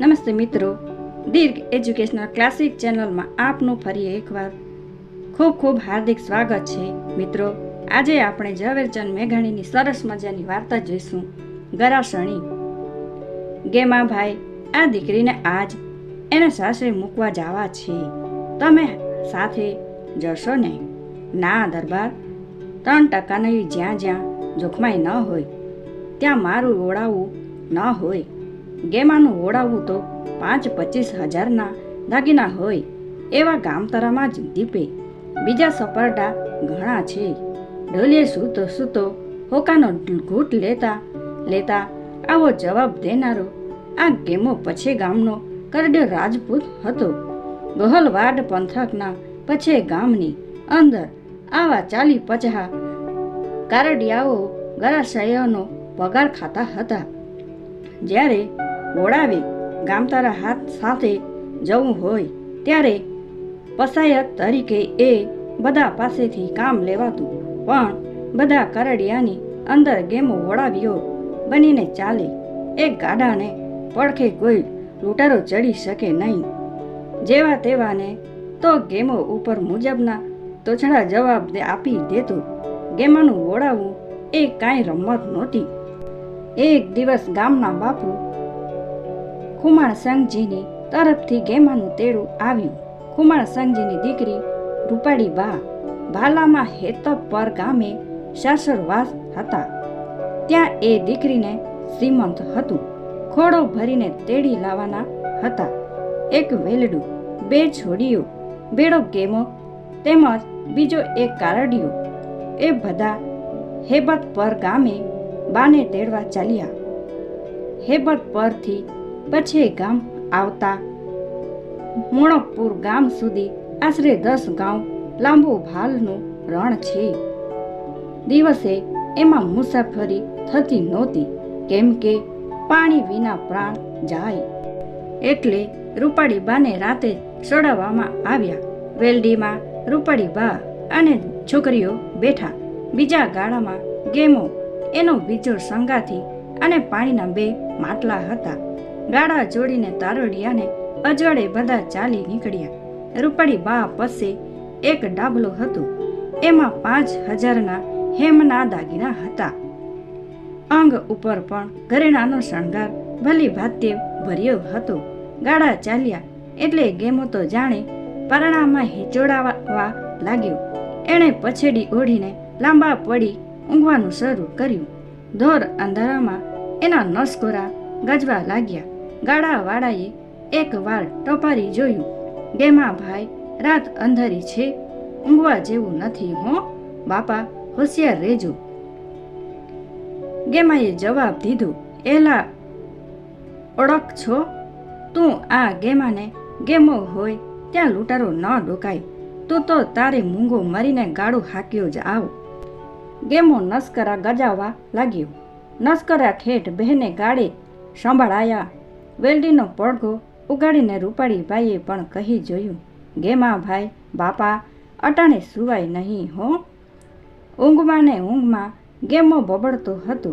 નમસ્તે મિત્રો. દીર્ઘ educational classic ચેનલમાં આપનું ફરી એકવાર ખૂબ ખૂબ હાર્દિક સ્વાગત છે. મિત્રો, આજે આપણે ઝવેરચંદ મેઘાણીની સરસ મજાની વાર્તા જોઈશું. ગરાસણી. ગેમાભાઈ, આ દીકરીને આજ એના સાસરે મૂકવા જવા છે. તમે સાથે જશો ને? ના, દરબાર. ત્રણ ટકાની જ્યાં જ્યાં જોખમાઈ ન હોય, ત્યાં મારું ઓળાવું ન હોય. ગેમાનું ઓળાવું તો પાંચ પચીસ હજારના દાગીના હોય, એવા ગામતરામાં જ દીપે. બીજા સપાટા ઘણા છે. ઢોલીએ સૂતો સૂતો હોકાનો ઘૂંટ લેતા લેતા આવો જવાબ દેનારો આ ગેમો પછી ગામનો કરડ્યો રાજપૂત હતો. ગહલવાડ પંથકના પછે ગામની અંદર આવા ચાલી પચહા કારડિયાઓ ગરાશયોનો પગાર ખાતા હતા. જ્યારે ઓળાવે ગામતારા હાથ સાથે જવું હોય ત્યારે પસાયત તરીકે એ બધા પાસેથી કામ લેવાતું. પણ બધા કરડિયાની અંદર ગેમો વળાવ્યો. બનીને ચાલે. એક ગાડાને પડખે કોઈ લૂંટારો ચડી શકે નહીં. જેવા તેવાને તો ગેમો ઉપર મુજબના તોછડા જવાબ આપી દેતો. ગેમાનું ઓળાવવું એ કાંઈ રમત નહોતી. એક દિવસ ગામના બાપુ ખુમાણ સંઘજીની તરફથી ગેમાનું તેડું આવ્યું. ખુમાણ સંઘજીની દીકરી રૂપાળી બા ભાલામાં હેતપર પર ગામે સાસરવાસ હતા. ત્યાં એ દીકરીને શ્રીમંત હતું. ખોડો ભરીને તેડી લાવવાના હતા. એક વેલડું, બે છોડીઓ, બેડો ગેમો તેમજ બીજો એક કારડિયો એ બધા હેબત પર ગામે બાને તેડવા ચાલ્યા. હેબત પરથી પછી ગામ આવતા. મોણકપુર ગામ સુધી આશરે દસ ગાંવ લાંબુ ભાલનું રણ છે. દિવસે એમાં મુસાફરી થતી નહોતી, કેમ કે પાણી વિના પ્રાણ જાય. એટલે રૂપાળી બાને રાતે ચડાવવામાં આવ્યા. વેલડીમાં રૂપાળી બા અને છોકરીઓ બેઠા. બીજા ગાળામાં ગેમો, એનો બીજો સંગાથી અને પાણીના બે માટલા હતા. ગાળા જોડીને તારોડિયાને અજવાળે બધા ચાલી નીકળ્યા. રૂપાળી બા પાસે એક ડાબલો હતો. એમાં પાંચ હજારના હેમના દાગીના હતા. અંગ ઉપર પણ ઘરેણાનો શણગાર ભલી ભાત્ય ભર્યો હતો. ગાળા ચાલ્યા એટલે ગેમો તો જાણે પરણામાં હિચોડાવા લાગ્યો. એણે પછેડી ઓઢીને લાંબા પડી ઊંઘવાનું શરૂ કર્યું. ધોર અંધારામાં એના નસકોરા ગજવા લાગ્યા. ગાળાવાળાએ એક વાર ટપારી જોયું. ગેમા ભાઈ, રાત અંધારી છે. ઊંઘવા જેવું નથી હો. બાપા, હોશિયાર રહેજો. ગેમાએ જવાબ દીધો, એલા, ઓળખ છો? તું આ ગેમાને ગેમો હોય ત્યાં લૂંટારો ન ડોકાય. તું તો તારે મૂંગો મરીને ગાળું હાક્યો જ આવ. ગેમો નસ્કરા ગજાવા લાગ્યો. નસ્કરા ઠેઠ બહેને ગાળે સંભાળાયા. વેલ્ડીનો પડઘો ઉગાડીને રૂપાળીભાઈએ પણ કહી જોયું ગેમા ભાઈ, બાપા, અટાણે સુવાય નહીં હો. ઊંઘમાં ને ઊંઘમાં ગેમો બબડતો હતો,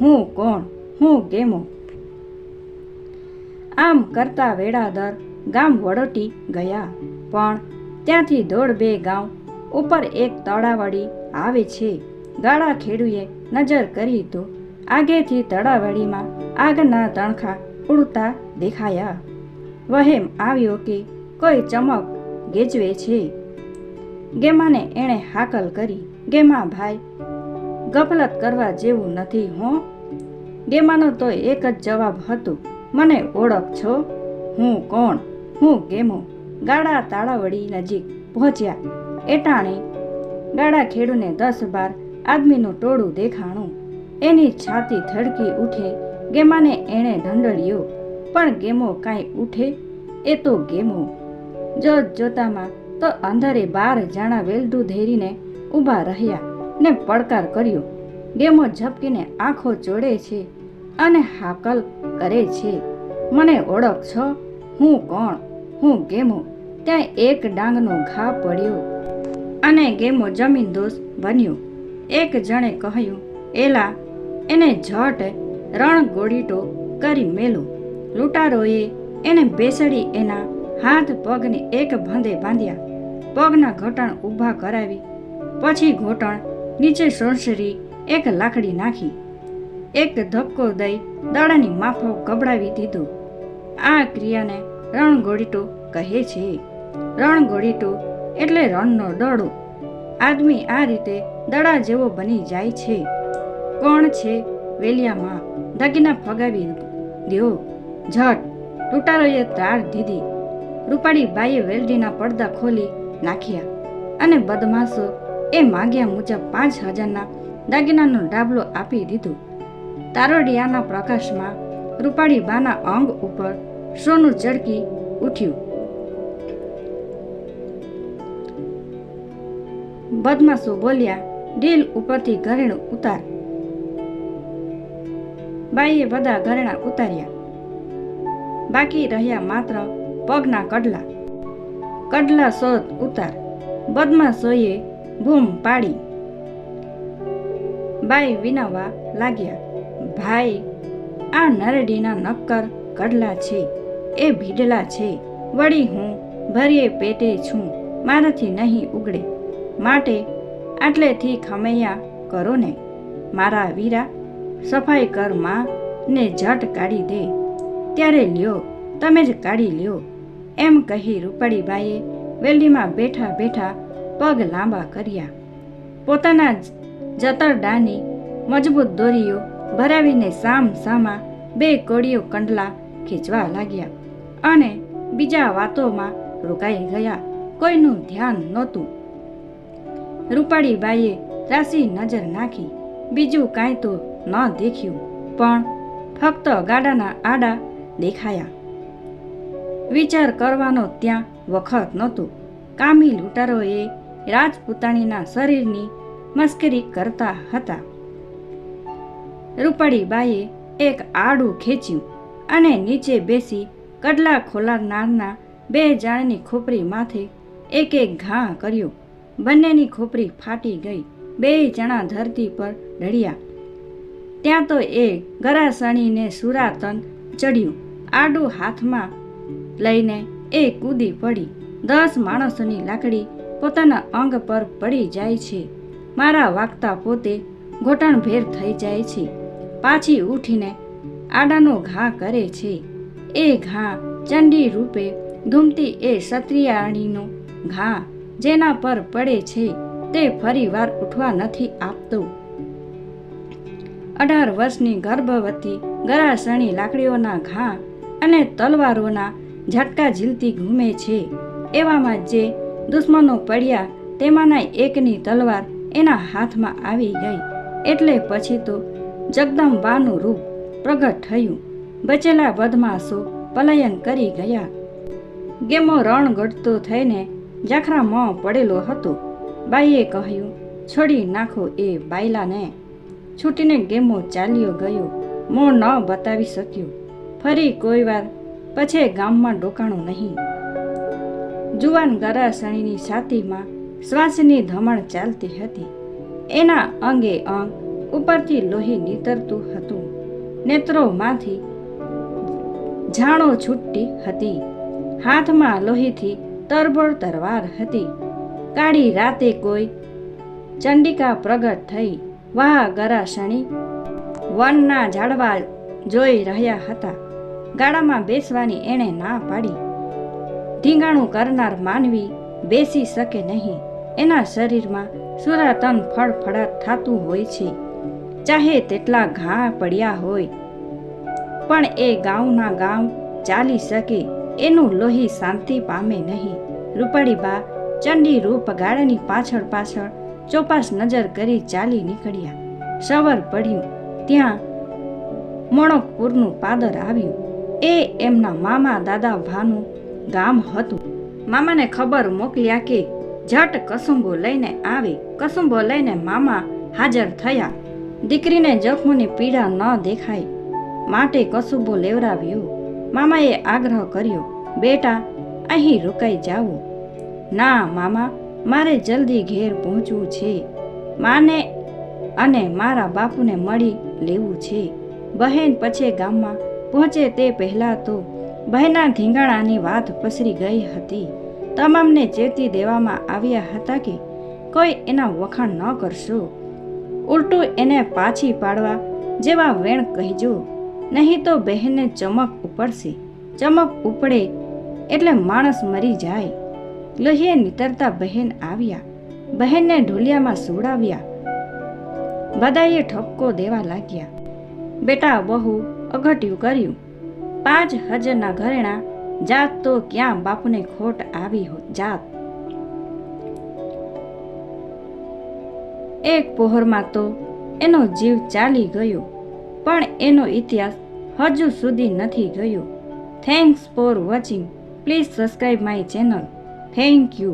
હું કોણ? હું ગેમો? આમ કરતા વેળાદર ગામ વડોટી ગયા, પણ ત્યાંથી દોઢ બે ગામ ઉપર એક તળાવડી આવે છે. ગાળા ખેડૂએ નજર કરી તો આગેથી તળાવડીમાં આગના તણખા ઉડતા દેખાયા. વહેમ આવ્યો કે કોઈ ચમક ગેજવે છે. ગેમાને એણે હાકલ કરી. ગેમા ભાઈ, ગફલત કરવા જેવું નથી હો. ગેમાનો તો એક જ જવાબ હતો, મને ઓળખ છો? હું કોણ? હું ગેમો? ગાડા તાળાવડી નજીક પહોંચ્યા. એટાણે ગાડા ખેડૂને દસ બાર આદમીનું ટોળું દેખાણું. એની છાતી થડકી ઉઠે ગેમાને એણે ઢંઢળ્યો. પણ ગેમો કાંઈ ઉઠે? એ તો ગેમો. જોત જોતામાં તો અંધારે બાર જાણા વેલડું ધેરીને ઊભા રહ્યા ને પડકાર કર્યો. ગેમો ઝપકીને આંખો ચોડે છે અને હાકલ કરે છે. મને ઓળખ છો? હું કોણ? હું ગેમો. ત્યાં એક ડાંગનો ઘા પડ્યો અને ગેમો જમીન દોષ બન્યો. એક જણે કહ્યું, એલા, એને ઝટ રણ ગોળીટો કરી મેલો. લૂંટારોએ એને બેસડી એના હાથ પગને એક ભંદે બાંધ્યા. પગના ઘોટણ ઊભા કરાવી. પછી ઘોટણ નીચે સોસરી એક લાકડી નાખી. એક ધક્કો દઈ દડાની માફો ગબડાવી દીધું. આ ક્રિયાને રણગોળીટો કહે છે. રણગોળીટો એટલે રણનો દડો. આદમી આ રીતે દડા જેવો બની જાય છે. કોણ છે વેલિયામાં દાગીના ફગાવી દેવો ઝટ, તૂટારોએ તાર દીધી. રૂપાળી બાઈએ વેલડીના પડદા ખોલી નાખ્યા અને બદમાશો એ માગ્યા મુજબ પાંચ હજારના દાગીનાનો ડાબલો આપી દીધો. તારોડિયાના પ્રકાશમાં રૂપાળી બાના અંગ ઉપર સોનું ચડકી ઉઠ્યું. બદમાશો બોલ્યા ડીલ ઉપરથી ઘરેણું ઉતાર. બાઈએ બધા ઘરેણા ઉતાર્યા. બાકી રહ્યા માત્ર પગના કડલા. કડલા શોધ ઉતાર. બદમાશોએ બૂમ પાડી. બાઈ વિનાવા લાગ્યા, ભાઈ, આ નરડીના નક્કર કડલા છે. એ ભીડલા છે. વળી હું ભરીએ પેટે છું. મારાથી નહીં ઉગડે. માટે આટલેથી ખમૈયા કરો ને મારા વીરા સફાઈ કરમાં ને ઝટ કાઢી દે. ત્યારે લ્યો, તમે જ કાઢી લ્યો. એમ કહી રૂપાળીબાઈએ વેલીમાં બેઠા બેઠા પગ લાંબા કર્યા. પોતાના જતરડાની મજબૂત દોરીઓ ભરાવીને સામ સામા બે કોળીઓ કંડલા ખીચવા લાગ્યા અને બીજા વાતોમાં રોકાઈ ગયા. કોઈનું ધ્યાન નહોતું. રૂપાળીબાઈએ ત્રાસી નજર નાખી. બીજું કાંઈ તો ન દેખ્યું, પણ ફક્ત ગાડાના આડા દેખાયા. વિચાર કરવાનો ત્યાં વખત નહોતો. કામી લૂંટારોએ રાજપૂતાણીના શરીરની મસ્કરી કરતા હતા. રૂપાળીબાઈએ એક આડું ખેંચ્યું અને નીચે બેસી કડલા ખોલાનારના બે જાણની ખોપરી માથે એક એક ઘા કર્યો. બંનેની ખોપરી ફાટી ગઈ. બે જણા ધરતી પર ઢળ્યા. ત્યાં તો એ ગરાસણીને સુરાતન ચડ્યું. આડું હાથમાં લઈને એ કૂદી પડી. દસ માણસોની લાકડી પોતાના અંગ પર પડી જાય છે. મારા વાગતા પોતે ઘોટણભેર થઈ જાય છે. પાછી ઉઠીને આડાનો ઘા કરે છે. એ ઘા ચંડી રૂપે ધૂમતી એ ક્ષત્રિયાણીનો ઘા જેના પર પડે છે તે ફરી વાર ઉઠવા નથી આપતો. અઢાર વર્ષની ગર્ભવતી ગરાસણી લાકડીઓના ઘા અને તલવારોના ઝટકા ઝીલતી ઘૂમે છે. એવામાં જે દુશ્મનો પડ્યા તેમાંના એકની તલવાર એના હાથમાં આવી ગઈ. એટલે પછી તો જગદંબાનું રૂપ પ્રગટ થયું. બચેલા બદમાશો પલાયન કરી ગયા. ગેમો રણ ગઢતો થઈને જાખરામાં પડેલો હતો. બાઈએ કહ્યું, છોડી નાખો એ બાયલાને. છૂટીને ગેમો ચાલ્યો ગયો. મો ન બતાવી શક્યો. ફરી કોઈ વાર પછી ગામમાં ડોકાણું નહીં. જુવાન ગરાસણીની છાતીમાં શ્વાસની ધમણ ચાલતી હતી. એના અંગે અંગ ઉપરથી લોહી નીતરતું હતું. નેત્રોમાંથી ઝાણો છૂટતી હતી. હાથમાં લોહીથી તરબોળ તરવાર હતી. કાળી રાતે કોઈ ચંડિકા પ્રગટ થઈ વાહ ગરાસણી વનના ઝાડવા જોઈ રહ્યા હતા. ગાડામાં બેસવાની એણે ના પાડી. ઢીંગાણું કરનાર માનવી બેસી શકે નહીં. એના શરીરમાં સુરાતન ફળફળાટ થતું હોય છે. ચાહે તેટલા ઘા પડ્યા હોય. પણ એ ગામના ગામ ચાલી શકે એનું લોહી શાંતિ પામે નહીં. રૂપાળીબા ચંડી રૂપ ગાળાની પાછળ પાછળ ચોપાસ નજર કરી ચાલી નીકળ્યા. સવાર પડ્યું. ત્યાં મણકપુરનું પાદર આવ્યું. એ એમના મામા દાદા ભાનું ગામ હતું. મામાને ખબર મોકલ્યા કે જટ કસુંબો લઈને આવે. કસુંબો લઈને મામા હાજર થયા. દીકરીને જખમોની પીડા ન દેખાય માટે કસુંબો લેવરાવ્યો મામાએ આગ્રહ કર્યો, બેટા, અહીં રોકાઈ જાઓ. ના, મામા મારે જલ્દી ઘેર પહોંચવું છે. માને અને મારા બાપુને મળી લેવું છે. બહેન પછી ગામમાં પહોંચે તે પહેલાં તો બહેના ધીંગાણાની વાત પસરી ગઈ હતી. તમામને ચેતી દેવામાં આવ્યા હતા કે કોઈ એના વખાણ ન કરશો. ઉલટું એને પાછી પાડવા જેવા વેણ કહેજો. નહીં તો બહેનને ચમક ઉપડશે. ચમક ઉપડે એટલે માણસ મરી જાય. લોહીએ નીતરતા બહેન આવ્યા. બહેનને ઢોલિયામાં સુડાવ્યા બધાએ ઠપકો દેવા લાગ્યા. બેટા, બહુ અઘટ્યું કર્યું. પાંચ હજારના ઘરેણા, જાત તો ક્યાં બાપને ખોટ આવી જાત. એક પોહરમાં તો એનો જીવ ચાલી ગયો, પણ એનો ઇતિહાસ હજુ સુધી નથી ગયો. Thanks for watching please subscribe my channel thank you